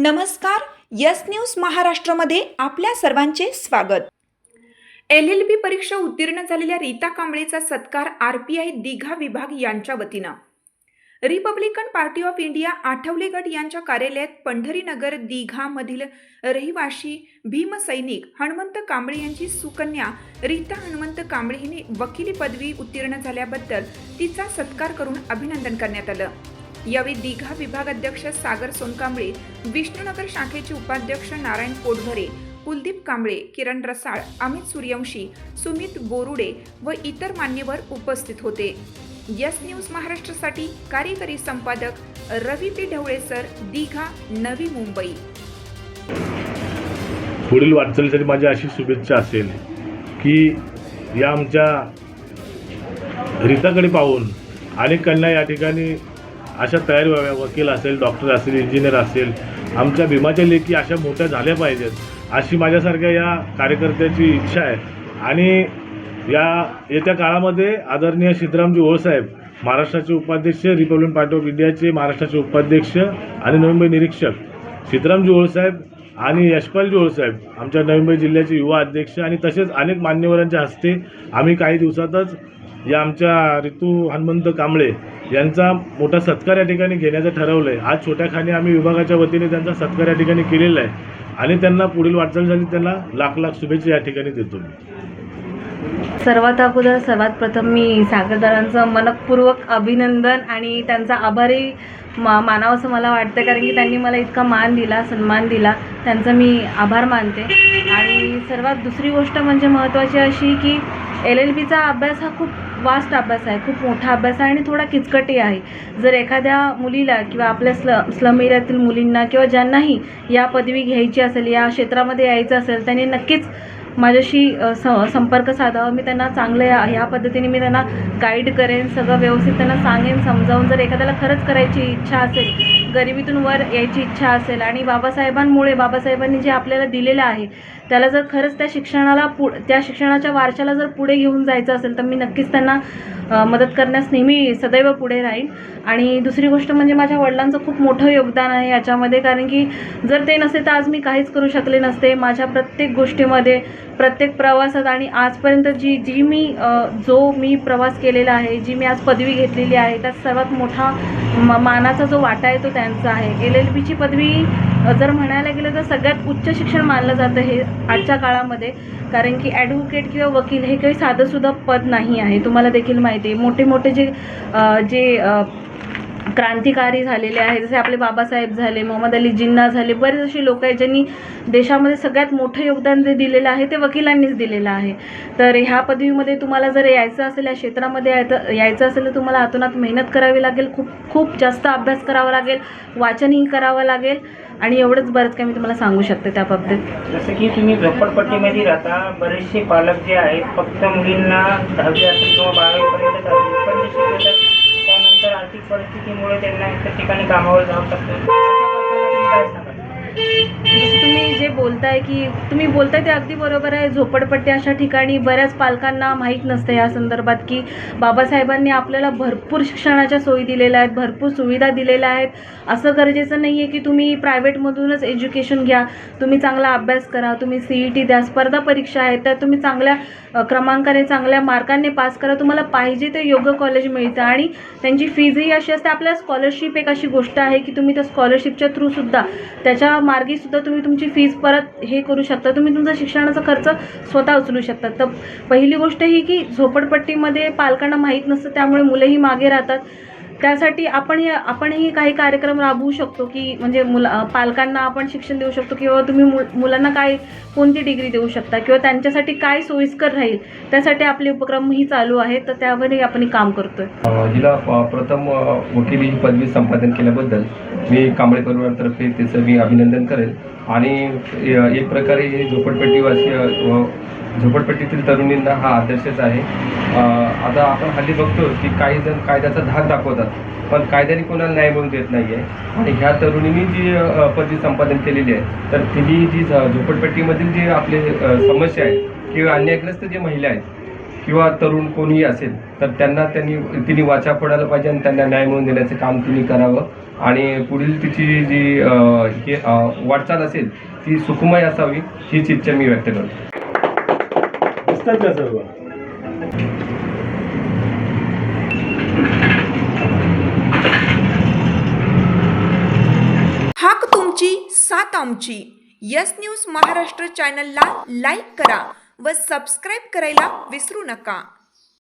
नमस्कार yes news महाराष्ट्रामध्ये आपल्या सर्वांचे स्वागत. एल एल बी परीक्षा उत्तीर्ण झालेल्या रीता कांबळेचा सत्कार आर पी आय दिघा विभाग यांच्या वतीनं. Republican Party of India Athawale गट यांच्या कार्यालयात पंढरीनगर दिघामधील रहिवाशी भीमसैनिक हनुमंत कांबळे यांची सुकन्या रीता हनुमंत कांबळे हिने वकिली पदवी उत्तीर्ण झाल्याबद्दल तिचा सत्कार करून अभिनंदन करण्यात आलं. यावेळी दिघा विभाग अध्यक्ष सागर सोनकांबळे विष्णुनगर शाखेचे उपाध्यक्ष नारायण पोटभरे कुलदीप कांबळे किरण रसाळ अमित सूर्यवंशी सुमित बोरुडे व इतर मान्यवर उपस्थित होते. यस न्यूज महाराष्ट्रासाठी कार्यकारी संपादक रवी पी ढवळे सर दिघा नवी मुंबई. पुढील वाटचालीसाठी माझी अशी शुभेच्छा असेल की या आमच्या रीताकडे पाहून अनेक कन्या या ठिकाणी अशा तयार व्हाव्या वकील असेल डॉक्टर असेल इंजिनियर असेल आमच्या भीमाच्या लेखी अशा मोठ्या झाल्या पाहिजेत अशी माझ्यासारख्या या कार्यकर्त्याची इच्छा आहे. आणि या येत्या काळामध्ये आदरणीय सिद्धरामजी ओळसाहेब महाराष्ट्राचे उपाध्यक्ष रिपब्लिक पार्टी ऑफ इंडियाचे महाराष्ट्राचे उपाध्यक्ष आणि नवी मुंबई निरीक्षक. सिद्धरामजी ओळसाहेब आणि यशपालजी ओळसाहेब आमच्या नवी मुंबई जिल्ह्याचे युवा अध्यक्ष आणि तसेच अनेक मान्यवरांच्या हस्ते आम्ही काही दिवसातच या आमच्या ऋतू हनुमंत कांबळे यांचा मोठा सत्कार या ठिकाणी घेण्याचं ठरवलं आहे आज छोट्या खाणी आम्ही विभागाच्या वतीने त्यांचा सत्कार या ठिकाणी केलेला आहे. आणि त्यांना पुढील वाटचालीसाठी त्यांना लाख लाख शुभेच्छा या ठिकाणी देतो मी. सर्वात अगोदर सर्वात प्रथम मी सागरदारांचं मनपूर्वक अभिनंदन आणि त्यांचा आभारी मा मानावं असं मला वाटतं कारण की त्यांनी मला इतका मान दिला सन्मान दिला. त्यांचा मी आभार मानते. आणि सर्वात दुसरी गोष्ट म्हणजे महत्त्वाची अशी की एल एल बीचा अभ्यास हा खूप वास्ट अभ्यास आहे खूप मोठा अभ्यास आहे आणि थोडा किचकटही आहे. जर एखाद्या मुलीला किंवा आपल्या स्ल स्लम एरियातील मुलींना किंवा ज्यांनाही या पदवी घ्यायची असेल या क्षेत्रामध्ये यायचं असेल त्यांनी नक्कीच माझ्याशी स संपर्क साधावा. मी त्यांना चांगलं या ह्या पद्धतीने मी त्यांना गाईड करेन सगळं व्यवस्थित त्यांना सांगेन समजावून. जर एखाद्याला खरंच करायची इच्छा असेल गरिबीतून वर यायची इच्छा असेल आणि बाबासाहेबांमुळे बाबासाहेबांनी जे आपल्याला दिलेलं आहे त्याला जर खरंच त्या शिक्षणाला पु त्या शिक्षणाच्या वारशाला जर पुढे घेऊन जायचं असेल तर मी नक्कीच त्यांना मदत करण्यास नेहमी सदैव पुढे राहीन. आणि दुसरी गोष्ट म्हणजे माझ्या वडिलांचं खूप मोठं योगदान आहे याच्यामध्ये कारण की जर ते नसते तर आज मी काहीच करू शकले नसते. माझ्या प्रत्येक गोष्टीमध्ये प्रत्येक प्रवासात आणि आजपर्यंत जी जी मी जो मी प्रवास केलेला आहे जी मी आज पदवी घेतलेली आहे त्यात सर्वात मोठा मानाचा जो वाटा आहे तो त्यांचा आहे. एल एल बीची पदवी जर म्हणायला गेलं तर सगळ्यात उच्च शिक्षण मानलं जातं हे आजच्या काळामध्ये. कारण की ॲडव्होकेट किंवा वकील हे काही साधंसुद्धा पद नाही आहे. तुम्हाला देखील माहिती आहे. मोठे मोठे जे जे क्रांतिकारी झालेले आहेत जसे आपले बाबासाहेब झाले मोहम्मद अली जिन्ना झाले बरेच असे लोक आहेत ज्यांनी देशामध्ये सगळ्यात मोठं योगदान जे दिलेलं आहे ते वकिलांनीच दिलेलं आहे. तर ह्या पदवीमध्ये तुम्हाला जर यायचं असेल या क्षेत्रामध्ये यायचं यायचं असेल तर तुम्हाला आतोनात मेहनत करावी लागेल. खूप खूप जास्त अभ्यास करावा लागेल. वाचनही करावं लागेल. आणि एवढंच बरंच काही मी तुम्हाला सांगू शकते त्याबाबतीत जसं की तुम्ही झोपडपट्टीमध्ये राहता बरेचसे पालक जे आहेत फक्त मुलींना दहावी असेल किंवा बारावीपर्यंत पण शिकवतात. त्यानंतर आर्थिक परिस्थितीमुळे त्यांना इतर ठिकाणी कामावर जावं लागतं. काय जसं तुम्ही जे बोलताय की तुम्ही बोलताय ते अगदी बरोबर आहे. झोपडपट्टी अशा ठिकाणी बऱ्याच पालकांना माहीत नसतं या संदर्भात की बाबासाहेबांनी आपल्याला भरपूर शिक्षणाच्या सोयी दिलेल्या आहेत भरपूर सुविधा दिलेल्या आहेत. असं गरजेचं नाही आहे की तुम्ही प्रायव्हेटमधूनच एज्युकेशन घ्या. तुम्ही चांगला अभ्यास करा तुम्ही सी ई टी द्या स्पर्धा परीक्षा आहेत त्या तुम्ही चांगल्या क्रमांकाने चांगल्या मार्कांनी पास करा. तुम्हाला पाहिजे ते योग्य कॉलेज मिळतं आणि त्यांची फीजही अशी असते. आपल्याला स्कॉलरशिप एक अशी गोष्ट आहे की तुम्ही त्या स्कॉलरशिपच्या थ्रूसुद्धा त्याच्या मार्गीसुद्धा तुम्ही तुमची फीज परत हे करू शकता. तुम्ही तुमचा शिक्षणाचा खर्च स्वतः उचलू शकता. तर पहिली गोष्ट ही की झोपडपट्टीमध्ये पालकांना माहीत नसतं त्यामुळे मुलंही मागे राहतात. त्यासाठी आपण हे आपणही काही कार्यक्रम राबवू शकतो की म्हणजे मुला पालकांना आपण शिक्षण देऊ शकतो किंवा तुम्ही मुल मुलांना काय कोणती डिग्री देऊ शकता किंवा त्यांच्यासाठी काय सोयीस्कर राहील त्यासाठी आपले उपक्रमही चालू आहेत तर त्यावरही आपण काम करतोय. अ, हिला प्रथम वकिली पदवी संपादन केल्याबद्दल मी कांबळे परिवारातर्फे त्याचं मी अभिनंदन करेल. आणि एक प्रकारे झोपडपट्टीवासी झोपडपट्टीतील तरुणींना हा आदर्शच आहे. आता आपण हल्ली बघतो की काही जण कायद्याचा धाक दाखवतात पण कायद्याने कोणाला न्याय मिळून देत नाही आहे आणि ह्या तरुणींनी जी पदवी संपादन केलेली आहे तर तिने जी झोपडपट्टीमधील जी आपली समस्या आहे किंवा अन्यायग्रस्त जे महिला आहेत किंवा तरुण कोणीही असेल तर त्यांना त्यांनी तिने वाचा फोडायला पाहिजे आणि त्यांना न्याय मिळवून देण्याचं काम तिने करावं. आणि पुढील तिची जी हे वाटचाल असेल ती सुखमय असावी हीच इच्छा मी व्यक्त करतो. असतात का सर्व? हाक तुमची सात आमची. यस न्यूज महाराष्ट्र चॅनलला लाईक करा व सबस्क्राईब करायला विसरू नका.